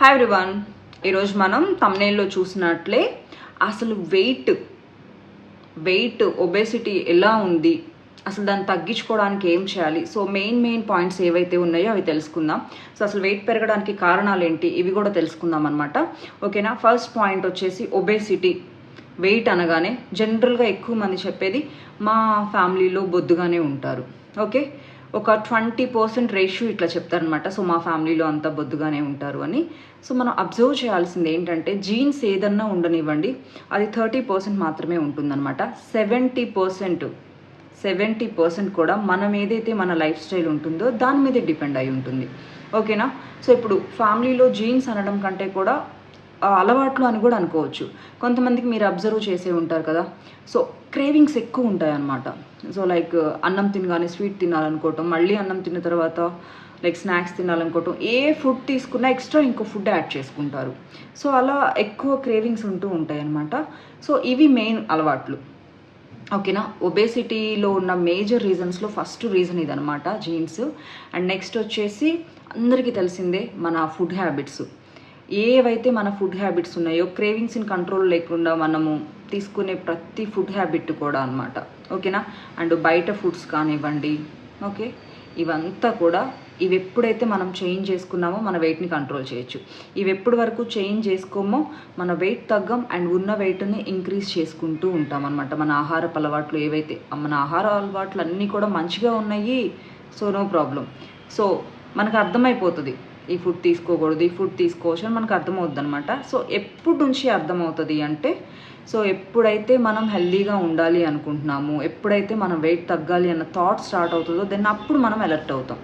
Hi everyone ఈరోజు మనం తమ్నేల్లో చూసినట్లే అసలు వెయిట్ వెయిట్ ఒబేసిటీ ఎలా ఉంది? అసలు దాన్ని తగ్గించుకోవడానికి ఏం చేయాలి? సో మెయిన్ మెయిన్ పాయింట్స్ ఏవైతే ఉన్నాయో అవి తెలుసుకుందాం. సో అసలు వెయిట్ పెరగడానికి కారణాలు ఏంటి? ఇవి కూడా తెలుసుకుందాం అనమాట ఓకేనా ఫస్ట్ పాయింట్ వచ్చేసి ఒబేసిటీ వెయిట్ అనగానే జనరల్గా ఎక్కువ మంది చెప్పేది మా ఫ్యామిలీలో బొద్దుగానే ఉంటారు. ఓకే ఒక ట్వంటీ పర్సెంట్ రేషియో ఇట్లా చెప్తారనమాట సో మా ఫ్యామిలీలో అంతా బొద్దుగానే ఉంటారు అని. సో మనం అబ్జర్వ్ చేయాల్సింది ఏంటంటే జీన్స్ ఏదన్నా ఉండనివ్వండి అది థర్టీ పర్సెంట్ మాత్రమే ఉంటుందన్నమాట. సెవెంటీ పర్సెంట్ సెవెంటీ పర్సెంట్ కూడా మనం ఏదైతే మన లైఫ్ స్టైల్ ఉంటుందో దాని మీద డిపెండ్ అయి ఉంటుంది. ఓకేనా? సో ఇప్పుడు ఫ్యామిలీలో జీన్స్ అనడం కంటే కూడా అలవాట్లు అని కూడా అనుకోవచ్చు. కొంతమందికి మీరు అబ్జర్వ్ చేసే ఉంటారు కదా. సో క్రేవింగ్స్ ఎక్కువ ఉంటాయి అన్నమాట సో లైక్ అన్నం తినగానే స్వీట్ తినాలనుకోవటం మళ్ళీ అన్నం తిన్న తర్వాత లైక్ స్నాక్స్ తినాలనుకోవటం ఏ ఫుడ్ తీసుకున్నా ఎక్స్ట్రా ఇంకో ఫుడ్ యాడ్ చేసుకుంటారు. సో అలా ఎక్కువ క్రేవింగ్స్ ఉంటూ ఉంటాయి అన్నమాట సో ఇవి మెయిన్ అలవాట్లు. ఓకేనా? ఒబేసిటీలో ఉన్న మేజర్ రీజన్స్లో ఫస్ట్ రీజన్ ఇదనమాట జీన్స్. అండ్ నెక్స్ట్ వచ్చేసి అందరికీ తెలిసిందే మన ఫుడ్ హ్యాబిట్స్. ఏవైతే మన ఫుడ్ హ్యాబిట్స్ ఉన్నాయో క్రేవింగ్స్ని కంట్రోల్ లేకుండా మనము తీసుకునే ప్రతి ఫుడ్ హ్యాబిట్ కూడా అనమాట ఓకేనా అండ్ బయట ఫుడ్స్ కానివ్వండి ఓకే ఇవంతా కూడా ఇవి ఎప్పుడైతే మనం చేంజ్ చేసుకున్నామో మన వెయిట్ని కంట్రోల్ చేయొచ్చు. ఇవి ఎప్పటి వరకు చేంజ్ చేసుకోమో మన వెయిట్ తగ్గం అండ్ ఉన్న వెయిట్ని ఇంక్రీజ్ చేసుకుంటూ ఉంటాం అనమాట మన ఆహారపు అలవాట్లు ఏవైతే మన ఆహార అలవాట్లు అన్నీ కూడా మంచిగా ఉన్నాయి సో నో ప్రాబ్లం సో మనకు అర్థమైపోతుంది. ఈ ఫుడ్ తీసుకోకూడదు ఈ ఫుడ్ తీసుకోవచ్చు అని మనకు అర్థమవుద్ది అనమాట సో ఎప్పుడు నుంచి అర్థమవుతుంది అంటే సో ఎప్పుడైతే మనం హెల్దీగా ఉండాలి అనుకుంటున్నాము ఎప్పుడైతే మనం వెయిట్ తగ్గాలి అన్న థాట్ స్టార్ట్ అవుతుందో దెన్ అప్పుడు మనం అలర్ట్ అవుతాం.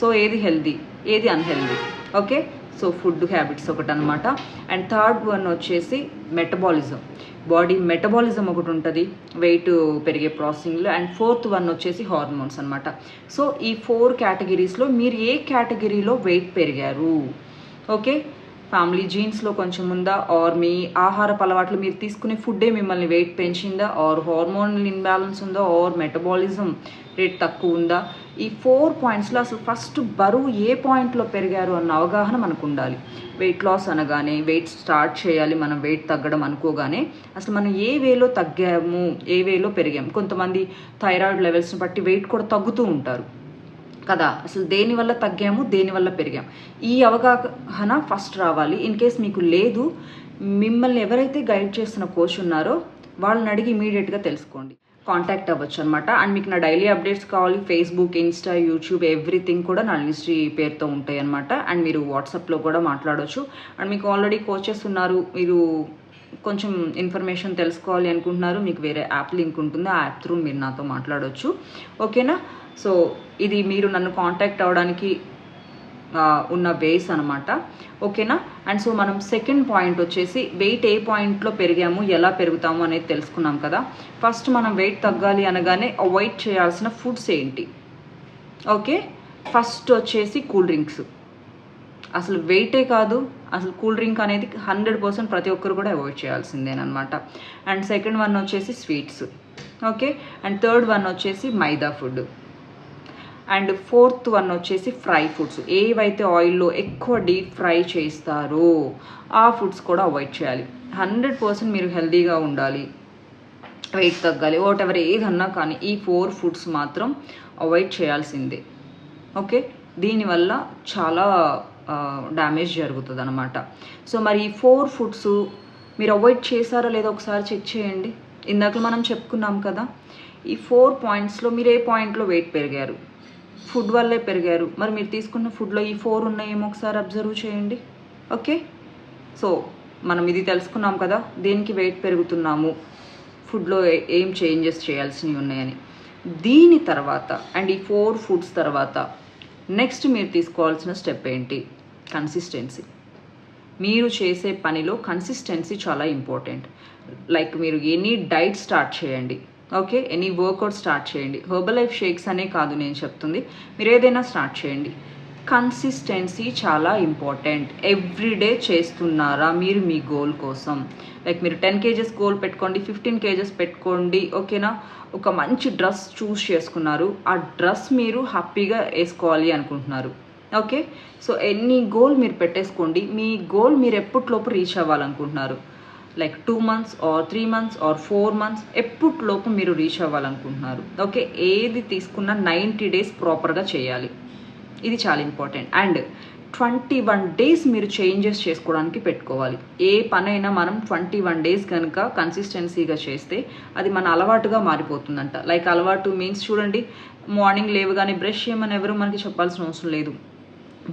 సో ఏది హెల్దీ ఏది unhealthy okay? So food habits ఒకటి అనమాట అండ్ థర్డ్ వన్ వచ్చేసి మెటబాలిజం. బాడీ మెటబాలిజం ఒకటి ఉంటుంది వెయిట్ పెరిగే ప్రాసెసింగ్లో. అండ్ ఫోర్త్ వన్ వచ్చేసి హార్మోన్స్ అనమాట సో ఈ ఫోర్ కేటగిరీస్లో మీరు ఏ కేటగిరీలో వెయిట్ పెరిగారు? ఓకే? ఫ్యామిలీ జీన్స్లో కొంచెం ఉందా? ఆర్ మీ ఆహారపు అలవాట్లు మీరు తీసుకునే ఫుడ్డే మిమ్మల్ని వెయిట్ పెంచిందా? ఆర్ హార్మోనల్ ఇన్బ్యాలెన్స్ ఉందా? Or metabolism? రేట్ తక్కువ ఉందా? ఈ ఫోర్ పాయింట్స్లో అసలు ఫస్ట్ బరువు ఏ పాయింట్లో పెరిగారు అన్న అవగాహన మనకు ఉండాలి వెయిట్ లాస్ అనగానే వెయిట్ స్టార్ట్ చేయాలి మనం వెయిట్ తగ్గడం అనుకోగానే అసలు మనం ఏ వేలో తగ్గాము ఏ వేలో పెరిగాము కొంతమంది థైరాయిడ్ లెవెల్స్ని బట్టి వెయిట్ కూడా తగ్గుతూ ఉంటారు. కదా? అసలు దేనివల్ల తగ్గాము దేనివల్ల పెరిగాము పెరిగాం? ఈ అవగాహన ఫస్ట్ రావాలి. ఇన్ కేస్ మీకు లేదు మిమ్మల్ని ఎవరైతే గైడ్ చేస్తున్న కోచ్ ఉన్నారో వాళ్ళని అడిగి ఇమీడియట్గా తెలుసుకోండి. కాంటాక్ట్ అవ్వచ్చు అనమాట అండ్ మీకు నా డైలీ అప్డేట్స్ కావాలి ఫేస్బుక్ ఇన్స్టా యూట్యూబ్ ఎవ్రీథింగ్ కూడా నా పేరుతో ఉంటాయి అనమాట అండ్ మీరు వాట్సాప్లో కూడా మాట్లాడవచ్చు అండ్ మీకు ఆల్రెడీ కోచెస్ ఉన్నారు మీరు కొంచెం ఇన్ఫర్మేషన్ తెలుసుకోవాలి అనుకుంటున్నారు మీకు వేరే యాప్ లింక్ ఉంటుంది ఆ యాప్ త్రూ మీరు నాతో మాట్లాడవచ్చు ఓకేనా సో ఇది మీరు నన్ను కాంటాక్ట్ అవ్వడానికి ఉన్న వేస్ అనమాట ఓకేనా అండ్ సో మనం సెకండ్ పాయింట్ వచ్చేసి వెయిట్ ఏ పాయింట్లో పెరిగాము ఎలా పెరుగుతాము అనేది తెలుసుకున్నాం కదా. ఫస్ట్ మనం వెయిట్ తగ్గాలి అనగానే అవాయిడ్ చేయాల్సిన ఫుడ్స్ ఏంటి? ఓకే ఫస్ట్ వచ్చేసి కూల్ డ్రింక్స్ అసలు వెయిటే కాదు అసలు కూల్ డ్రింక్ అనేది హండ్రెడ్ పర్సెంట్ ప్రతి ఒక్కరు కూడా అవాయిడ్ చేయాల్సిందేనమాట అండ్ సెకండ్ వన్ వచ్చేసి sweets okay and third one వచ్చేసి maida food and fourth one వచ్చేసి ఫ్రై ఫుడ్స్. ఏవైతే ఆయిల్లో ఎక్కువ డీప్ ఫ్రై చేస్తారో ఆ ఫుడ్స్ కూడా అవాయిడ్ చేయాలి. హండ్రెడ్ పర్సెంట్ మీరు హెల్తీగా ఉండాలి. వెయిట్ తగ్గాలి. వాట్ ఎవర్ ఏదన్నా కానీ ఈ ఫోర్ ఫుడ్స్ మాత్రం అవాయిడ్ చేయాల్సిందే. ఓకే? దీనివల్ల చాలా డ్యామేజ్ జరుగుతుంది అనమాట సో మరి ఈ ఫోర్ ఫుడ్స్ మీరు అవాయిడ్ చేశారో లేదో ఒకసారి చెక్ చేయండి. ఇందాక మనం చెప్పుకున్నాం కదా. ఈ ఫోర్ పాయింట్స్లో మీరు ఏ పాయింట్లో వెయిట్ పెరిగారు? ఫుడ్ వల్లే పెరిగారు. మరి మీరు తీసుకున్న ఫుడ్లో ఈ ఫోర్ ఉన్నాయేమో ఒకసారి అబ్జర్వ్ చేయండి. ఓకే సో మనం ఇది తెలుసుకున్నాం కదా దేనికి వెయిట్ పెరుగుతున్నాము? ఫుడ్లో ఏ- ఏం చేంజెస్ చేయాల్సినవి ఉన్నాయని. దీని తర్వాత అండ్ ఈ ఫోర్ ఫుడ్స్ తర్వాత నెక్స్ట్ మీరు తీసుకోవాల్సిన స్టెప్ ఏంటి? కన్సిస్టెన్సీ మీరు చేసే పనిలో కన్సిస్టెన్సీ చాలా ఇంపార్టెంట్ లైక్ మీరు ఎనీ డైట్ స్టార్ట్ చేయండి. ఓకే ఎనీ వర్కౌట్ స్టార్ట్ చేయండి. హెర్బల్ లైఫ్ షేక్స్ అనే కాదు నేను చెప్తుంది. మీరు ఏదైనా స్టార్ట్ చేయండి. కన్సిస్టెన్సీ చాలా ఇంపార్టెంట్. ఎవ్రీడే చేస్తున్నారా మీరు మీ గోల్ కోసం? లైక్ మీరు టెన్ కేజెస్ గోల్ పెట్టుకోండి ఫిఫ్టీన్ కేజెస్ పెట్టుకోండి ఓకేనా? ఒక మంచి డ్రెస్ చూస్ చేసుకున్నారు. ఆ డ్రెస్ మీరు హ్యాపీగా వేసుకోవాలి అనుకుంటున్నారు. ఓకే? సో ఎన్ని గోల్ మీరు పెట్టేసుకోండి మీ గోల్ మీరు ఎప్పటిలోపు reach అవ్వాలనుకుంటున్నారు? Like two months or three months or four months ఎప్పటిలోపు మీరు రీచ్ అవ్వాలనుకుంటున్నారు. ఓకే ఏది తీసుకున్నా నైంటీ డేస్ ప్రాపర్గా చేయాలి. ఇది చాలా important. And twenty one days మీరు చేంజెస్ చేసుకోవడానికి పెట్టుకోవాలి. ఏ పనైనా మనం ట్వంటీ వన్ డేస్ కనుక కన్సిస్టెన్సీగా చేస్తే అది మన అలవాటుగా మారిపోతుందంట. లైక్ అలవాటు మీన్స్ చూడండి మార్నింగ్ లేవగానే బ్రష్ చేయమని ఎవరు మనకి చెప్పాల్సిన అవసరం లేదు.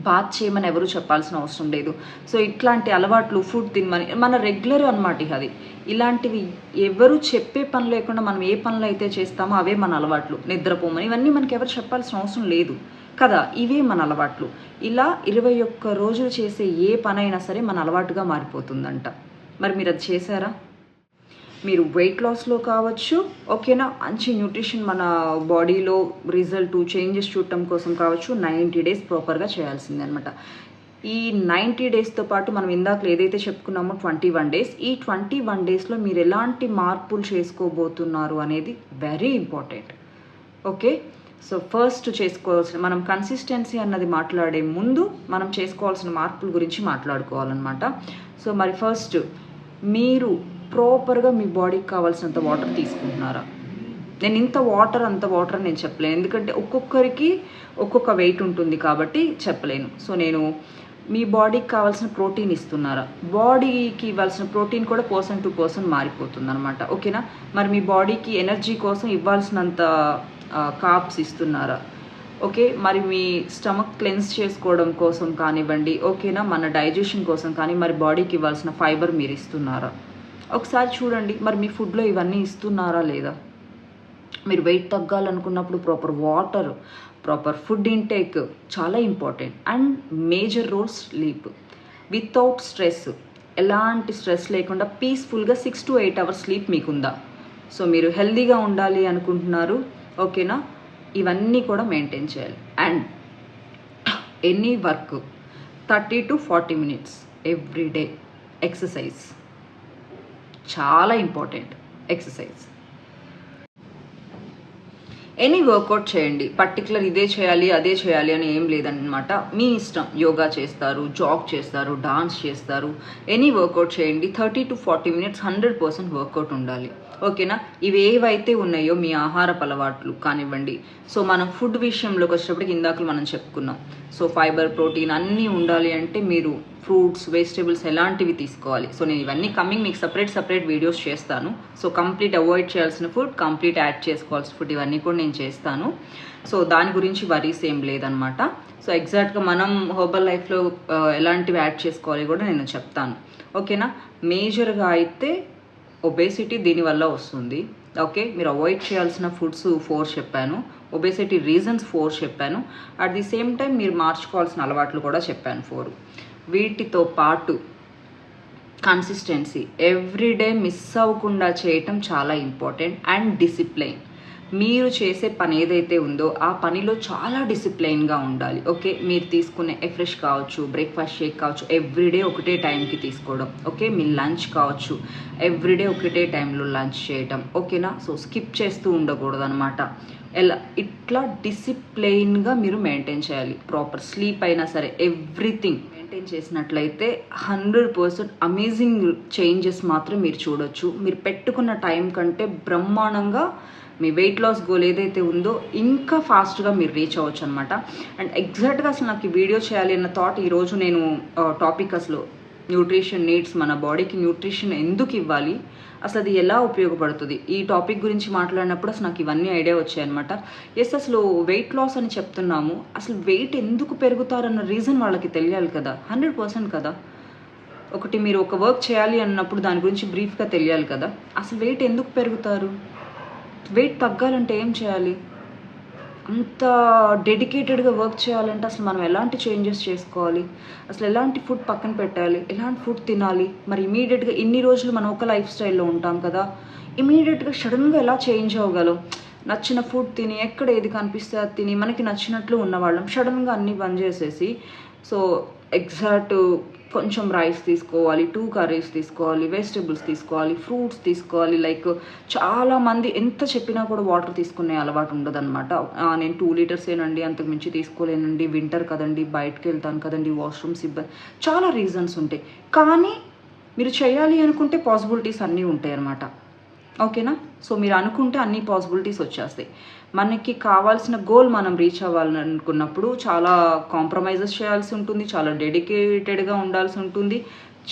బాత్ చేయమని ఎవరు చెప్పాల్సిన అవసరం లేదు. సో ఇట్లాంటి అలవాట్లు ఫుడ్ తినమని మన రెగ్యులర్ అనమాట ఇక అది. ఇలాంటివి ఎవరు చెప్పే పని లేకుండా మనం ఏ పనులు అయితే చేస్తామో అవే మన అలవాట్లు. నిద్రపోమని ఇవన్నీ మనకి ఎవరు చెప్పాల్సిన అవసరం లేదు. కదా ఇవే మన అలవాట్లు. ఇలా ఇరవై ఒక్క రోజులు చేసే ఏ పనైనా సరే మన అలవాటుగా మారిపోతుందంట. మరి మీరు అది చేశారా? మీరు వెయిట్ లాస్లో కావచ్చు ఓకేనా మంచి న్యూట్రిషన్ మన బాడీలో రిజల్ట్ చేంజెస్ చూడటం కోసం కావచ్చు నైంటీ డేస్ ప్రాపర్గా చేయాల్సిందే అనమాట ఈ నైంటీ డేస్తో పాటు మనం ఇందాక ఏదైతే చెప్పుకున్నామో ట్వంటీ వన్ డేస్ ఈ ట్వంటీ వన్ డేస్లో మీరు ఎలాంటి మార్పులు చేసుకోబోతున్నారు అనేది very important okay so first చేసుకోవాల్సిన మనం కన్సిస్టెన్సీ అన్నది మాట్లాడే ముందు మనం చేసుకోవాల్సిన మార్పుల గురించి మాట్లాడుకోవాలన్నమాట. సో మరి ఫస్ట్ మీరు ప్రాపర్గా మీ బాడీకి కావాల్సినంత వాటర్ తీసుకుంటున్నారా? నేను ఇంత వాటర్ అంత వాటర్ నేను చెప్పలేను. ఎందుకంటే ఒక్కొక్కరికి ఒక్కొక్క వెయిట్ ఉంటుంది కాబట్టి చెప్పలేను. సో నేను మీ బాడీకి కావాల్సిన ప్రోటీన్ ఇస్తున్నారా? బాడీకి ఇవ్వాల్సిన ప్రోటీన్ కూడా పర్సన్ టు పర్సన్ మారిపోతుంది అనమాట ఓకేనా? మరి మీ బాడీకి ఎనర్జీ కోసం ఇవ్వాల్సినంత కాప్స్ ఇస్తున్నారా? ఓకే? మరి మీ స్టమక్ క్లెన్స్ చేసుకోవడం కోసం కానివ్వండి. ఓకేనా? మన డైజెషన్ కోసం కానీ మరి బాడీకి ఇవ్వాల్సిన ఫైబర్ మీరు ఇస్తున్నారా? ఒకసారి చూడండి. మరి మీ ఫుడ్లో ఇవన్నీ ఇస్తున్నారా లేదా? మీరు weight తగ్గాలనుకున్నప్పుడు proper water proper food intake చాలా important. And major role sleep. Without stress ఎలాంటి స్ట్రెస్ లేకుండా పీస్ఫుల్గా six to eight hours sleep మీకుందా? సో మీరు హెల్దీగా ఉండాలి అనుకుంటున్నారు. ఓకేనా? ఇవన్నీ కూడా మెయింటైన్ చేయాలి. And any work thirty to forty minutes every day exercise. చాలా ఇంపార్టెంట్ ఎక్సర్సైజ్. ఎనీ వర్కౌట్ చేయండి. పర్టికులర్ ఇదే చేయాలి అదే చేయాలి అని ఏం లేదన్నమాట. మీ ఇష్టం. యోగా చేస్తారు జాగ్ చేస్తారు డాన్స్ చేస్తారు. ఎనీ వర్కౌట్ చేయండి. Thirty to forty minutes hundred percent workout ఉండాలి. ఓకేనా? ఇవి ఏవైతే ఉన్నాయో మీ ఆహారపు అలవాట్లు కానివ్వండి. సో మనం ఫుడ్ విషయంలోకి వచ్చేటప్పటికి ఇందాకలు మనం చెప్పుకున్నాం. సో ఫైబర్ ప్రోటీన్ అన్నీ ఉండాలి అంటే మీరు ఫ్రూట్స్ వెజిటేబుల్స్ ఎలాంటివి తీసుకోవాలి? సో నేను ఇవన్నీ కమింగ్ మీకు సపరేట్ సపరేట్ వీడియోస్ చేస్తాను. సో కంప్లీట్ అవాయిడ్ చేయాల్సిన ఫుడ్ కంప్లీట్ యాడ్ చేసుకోవాల్సిన ఫుడ్ ఇవన్నీ కూడా నేను చేస్తాను. సో దాని గురించి వరీస్ ఏం లేదనమాట సో ఎగ్జాక్ట్గా మనం హోబల్ లైఫ్లో ఎలాంటివి యాడ్ చేసుకోవాలి కూడా నేను చెప్తాను. ఓకేనా? మేజర్గా అయితే ఒబేసిటీ దీనివల్ల వస్తుంది. ఓకే మీరు అవాయిడ్ చేయాల్సిన ఫుడ్స్ ఫోర్ చెప్పాను. ఒబేసిటీ రీజన్స్ ఫోర్ చెప్పాను. అట్ ది సేమ్ టైం మీరు మార్చుకోవాల్సిన అలవాట్లు కూడా చెప్పాను ఫోర్ వీటితో పాటు కన్సిస్టెన్సీ ఎవ్రీడే మిస్ అవ్వకుండా చేయటం చాలా ఇంపార్టెంట్ అండ్ డిసిప్లైన్ మీరు చేసే పని ఏదైతే ఉందో ఆ పనిలో చాలా డిసిప్లైన్గా ఉండాలి ఓకే? మీరు తీసుకునే ఎఫ్రెష్ కావచ్చు బ్రేక్ఫాస్ట్ షేక్ కావచ్చు ఎవ్రీడే ఒకటే టైంకి తీసుకోవడం ఓకే? మీ లంచ్ కావచ్చు ఎవ్రీడే ఒకటే టైంలో లంచ్ చేయటం ఓకేనా? సో స్కిప్ చేస్తూ ఉండకూడదు అనమాట ఎలా ఇట్లా డిసిప్లైన్గా మీరు మెయింటైన్ చేయాలి. ప్రాపర్ స్లీప్ అయినా సరే ఎవ్రీథింగ్ మెయింటైన్ చేసినట్లయితే హండ్రెడ్ పర్సెంట్ అమేజింగ్ చేంజెస్ మాత్రం మీరు చూడొచ్చు. మీరు పెట్టుకున్న టైం కంటే బ్రహ్మాండంగా మీ వెయిట్ లాస్ గోల్ ఏదైతే ఉందో ఇంకా ఫాస్ట్గా మీరు రీచ్ అవ్వచ్చు అనమాట అండ్ ఎగ్జాక్ట్గా అసలు నాకు ఈ వీడియో చేయాలి అన్న థాట్ ఈరోజు నేను టాపిక్ అసలు న్యూట్రిషన్ నీడ్స్ మన బాడీకి న్యూట్రిషన్ ఎందుకు ఇవ్వాలి? అసలు అది ఎలా ఉపయోగపడుతుంది? ఈ టాపిక్ గురించి మాట్లాడినప్పుడు అసలు నాకు ఇవన్నీ ఐడియా వచ్చాయన్నమాట ఎస్ అసలు వెయిట్ లాస్ అని చెప్తున్నాము. అసలు వెయిట్ ఎందుకు పెరుగుతారన్న రీజన్ వాళ్ళకి తెలియాలి కదా? హండ్రెడ్ పర్సెంట్ కదా. ఒకటి మీరు ఒక వర్క్ చేయాలి అన్నప్పుడు దాని గురించి బ్రీఫ్గా తెలియాలి కదా. అసలు వెయిట్ ఎందుకు పెరుగుతారు? వెయిట్ తగ్గాలంటే ఏం చేయాలి? అంత డెడికేటెడ్గా వర్క్ చేయాలంటే అసలు మనం ఎలాంటి చేంజెస్ చేసుకోవాలి? అసలు ఎలాంటి ఫుడ్ పక్కన పెట్టాలి? ఎలాంటి ఫుడ్ తినాలి? మరి ఇమీడియట్గా ఇన్ని రోజులు మనం ఒక లైఫ్ స్టైల్లో ఉంటాం కదా ఇమీడియట్గా సడన్గా ఎలా చేంజ్ అవ్వగలం? నచ్చిన ఫుడ్ తిని ఎక్కడ ఏది కనిపిస్తే అది తిని మనకి నచ్చినట్లు ఉన్నవాళ్ళం సడన్గా అన్నీ బంద్ చేసేసి సో ఎగ్జాక్ట్ కొంచెం రైస్ తీసుకోవాలి టూ కర్రీస్ తీసుకోవాలి వెజిటబుల్స్ తీసుకోవాలి ఫ్రూట్స్ తీసుకోవాలి. లైక్ చాలా మంది ఎంత చెప్పినా కూడా వాటర్ తీసుకునే అలవాటు ఉండదన్నమాట. నేను టూ లీటర్స్ ఏనండి అంతకు మించి తీసుకోలేనండి. వింటర్ కదండి బయటకు వెళ్తాను కదండి వాష్రూమ్స్ ఇబ్బంది చాలా రీజన్స్ ఉంటాయి. కానీ మీరు చేయాలి అనుకుంటే పాసిబిలిటీస్ అన్నీ ఉంటాయి అన్నమాట ఓకేనా? సో మీరు అనుకుంటే అన్ని పాసిబిలిటీస్ వచ్చేస్తాయి. మనకి కావాల్సిన గోల్ మనం రీచ్ అవ్వాలని అనుకున్నప్పుడు చాలా కాంప్రమైజెస్ చేయాల్సి ఉంటుంది చాలా డెడికేటెడ్గా ఉండాల్సి ఉంటుంది.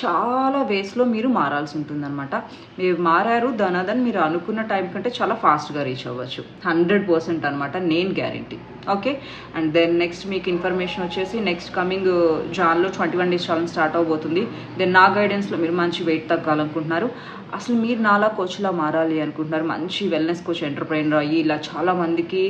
చాలా వేస్లో మీరు మారాల్సి ఉంటుంది అనమాట మీరు మారారు దానదన్ మీరు అనుకున్న టైం కంటే చాలా ఫాస్ట్గా రీచ్ అవ్వచ్చు. హండ్రెడ్ పర్సెంట్ అనమాట నేను guarantee. Okay? And then next మీకు ఇన్ఫర్మేషన్ వచ్చేసి next coming జాన్లో twenty one days challenge start అవబోతుంది దెన్ నా గైడెన్స్లో మీరు మంచి వెయిట్ తగ్గాలనుకుంటున్నారు. అసలు మీరు నాలా కోచ్లా మారాలి అనుకుంటున్నారు. మంచి వెల్నెస్ కోచ్ ఎంటర్ప్రైనర్ అయ్యి ఇలా చాలా మందికి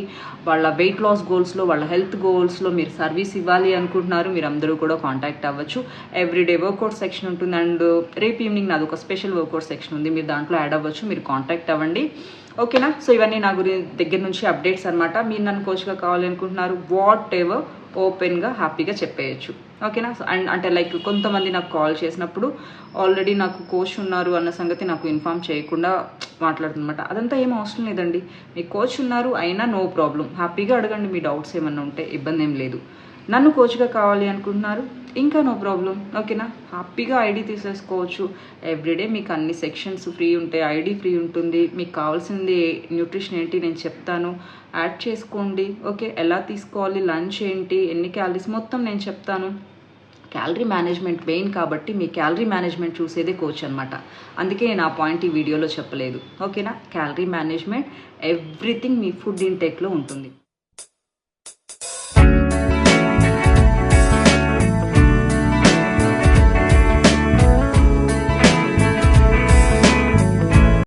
వాళ్ళ వెయిట్ లాస్ గోల్స్లో వాళ్ళ హెల్త్ గోల్స్లో మీరు సర్వీస్ ఇవ్వాలి అనుకుంటున్నారు. మీరు అందరూ కూడా కాంటాక్ట్ అవ్వచ్చు. ఎవ్రీడే వర్కౌట్ సెక్షన్ ఉంటుంది. అండ్ రేపు ఈవినింగ్ నాది ఒక స్పెషల్ వర్కౌట్ సెక్షన్ ఉంది. మీరు దాంట్లో యాడ్ అవ్వచ్చు. మీరు కాంటాక్ట్ అవ్వండి. ఓకేనా సో ఇవన్నీ నా గురి దగ్గర నుంచి అప్డేట్స్ అనమాట మీరు నన్ను కోచ్గా కావాలి అనుకుంటున్నారు వాట్ ఎవర్ ఓపెన్గా హ్యాపీగా చెప్పేయచ్చు. ఓకేనా? అండ్ అంటే లైక్ కొంతమంది నాకు కాల్ చేసినప్పుడు ఆల్రెడీ నాకు కోచ్ ఉన్నారు అన్న సంగతి నాకు ఇన్ఫామ్ చేయకుండా మాట్లాడుతుందన్నమాట. అదంతా ఏం అవసరం లేదండి. మీ కోచ్ ఉన్నారు అయినా నో ప్రాబ్లం హ్యాపీగా అడగండి మీ డౌట్స్ ఏమన్నా ఉంటే ఇబ్బంది ఏం లేదు. నన్ను కోచ్గా కావాలి అనుకుంటున్నారు. ఇంకా నో ప్రాబ్లం. ఓకేనా? హ్యాపీగా ఐడి తీసేసుకోవచ్చు. ఎవ్రీడే మీకు అన్ని సెక్షన్స్ ఫ్రీ ఉంటాయి. ఐడి ఫ్రీ ఉంటుంది. మీకు కావాల్సింది న్యూట్రిషన్ ఏంటి నేను చెప్తాను. యాడ్ చేసుకోండి. ఓకే? ఎలా తీసుకోవాలి? లంచ్ ఏంటి? ఎన్ని క్యాలరీస్? మొత్తం నేను చెప్తాను. క్యాలరీ మేనేజ్మెంట్ మెయిన్ కాబట్టి మీ క్యాలరీ మేనేజ్మెంట్ చూసేదే కోచ్ అనమాట అందుకే నేను ఆ పాయింట్ ఈ వీడియోలో చెప్పలేదు. ఓకేనా? క్యాలరీ మేనేజ్మెంట్ ఎవ్రీథింగ్ మీ ఫుడ్ ఇంటేక్లో ఉంటుంది.